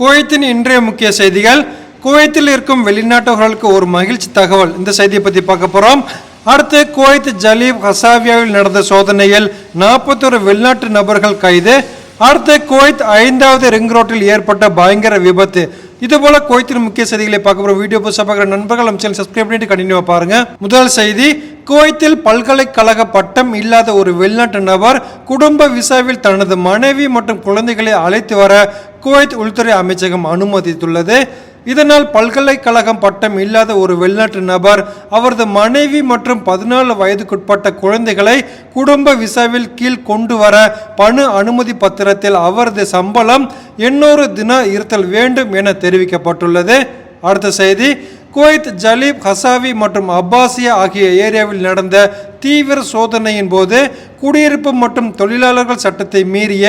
குவைத்தின் இன்றைய முக்கிய செய்திகள். குவைத்தில் இருக்கும் வெளிநாட்டவர்களுக்கு ஒரு மகிழ்ச்சி தகவல். இந்த செய்தியை பற்றி பார்க்க போகிறோம் அடுத்து குவைத் ஜலீப் ஹசாவியாவில் நடந்த சோதனையில் நாற்பத்தொரு வெளிநாட்டு நபர்கள் கைது. அடுத்து குவைத் ஐந்தாவது ரிங் ரோட்டில் ஏற்பட்ட பயங்கர விபத்து. இது போல குவைத்தின் முக்கிய செய்திகளை பார்க்க போகிற வீடியோ புதுசாக பார்க்குற நண்பர்கள் நம்ம சேனல் சப்ஸ்கிரைப் பண்ணிட்டு கண்டினியூவாக பாருங்க. முதல் செய்தி குவைத்தில் பல்கலைக்கழக பட்டம் இல்லாத ஒரு வெளிநாட்டு நபர் குடும்ப விசாவில் தனது மனைவி மற்றும் குழந்தைகளை அழைத்து வர குவைத் உள்துறை அமைச்சகம் அனுமதித்துள்ளது. இதனால் பல்கலைக்கழகம் பட்டம் இல்லாத ஒரு வெளிநாட்டு நபர் அவரது மனைவி மற்றும் பதினாலு வயதுக்குட்பட்ட குழந்தைகளை குடும்ப விசாவில் கீழ் கொண்டு வர பணு அனுமதி பத்திரத்தில் அவரது சம்பளம் எண்ணூறு தின இருத்தல் வேண்டும் என தெரிவிக்கப்பட்டுள்ளது. அடுத்த செய்தி குவைத் ஜலீப் ஹசாவி மற்றும் அப்பாசியா ஆகிய ஏரியாவில் நடந்த தீவிர சோதனையின் போது குடியிருப்பு மற்றும் தொழிலாளர்கள் சட்டத்தை மீறிய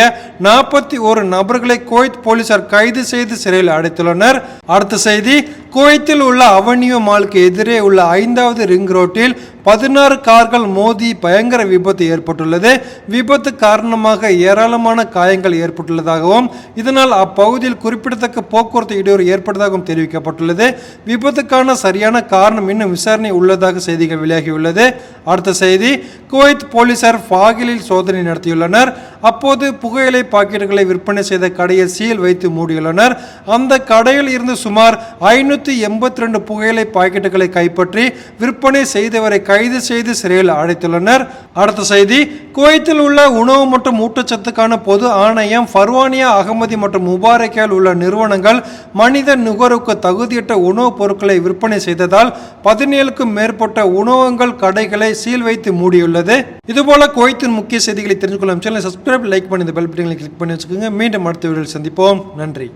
நாற்பத்தி ஒரு நபர்களை குவைத் போலீசார் கைது செய்து சிறையில் அடைத்துள்ளனர். அடுத்த செய்தி குவைத்தில் உள்ள அவனியோ மாலுக்கு எதிரே உள்ள ஐந்தாவது ரிங் ரோட்டில் பதினாறு கார்கள் மோதி பயங்கர விபத்து ஏற்பட்டுள்ளது. விபத்து காரணமாக ஏராளமான காயங்கள் ஏற்பட்டுள்ளதாகவும் இதனால் அப்பகுதியில் குறிப்பிடத்தக்க போக்குவரத்து இடையூறு ஏற்பட்டதாகவும் தெரிவிக்கப்பட்டுள்ளது. விபத்துக்கான சரியான காரணம் இன்னும் விசாரணை உள்ளதாக செய்திகள் வெளியாகியுள்ளது. அடுத்த செய்தி குவைத் போலீசார் ஃபாகிலில் சோதனை நடத்தியுள்ளனர். அப்போது புகையிலை பாக்கெட்டுகளை விற்பனை செய்த கடையை சீல் வைத்து மூடியுள்ளனர். அந்த கடையில் இருந்து சுமார் ஐநூற்றி எண்பத்தி ரெண்டு புகையிலை பாக்கெட்டுகளை கைப்பற்றி விற்பனை செய்தவரை கைது செய்து சிறையில் அடைத்துள்ளனர். அடுத்த செய்தி குவைத்தில் உள்ள உணவு மற்றும் ஊட்டச்சத்துக்கான பொது ஆணையம் ஃபர்வானியா அகமதி மற்றும் முபாரக்கில் உள்ள நிறுவனங்கள் மனித நுகர்வுக்கு தகுதியற்ற உணவுப் பொருட்களை விற்பனை செய்ததால் பதினேழுக்கும் மேற்பட்ட உணவகங்கள் கடைகளை சீல் வைத்து மூடியுள்ளது. இதுபோல குவைத்தின் முக்கிய செய்திகளை தெரிஞ்சுக்கொள்ளும் கொள்ளும் சேனலை சப்ஸ்கிரைப் லைக் பண்ணி இந்த பெல் பட்டனை கிளிக் பண்ணி வச்சுக்கோங்க. மீண்டும் அடுத்த வீடியோவில் சந்திப்போம். நன்றி.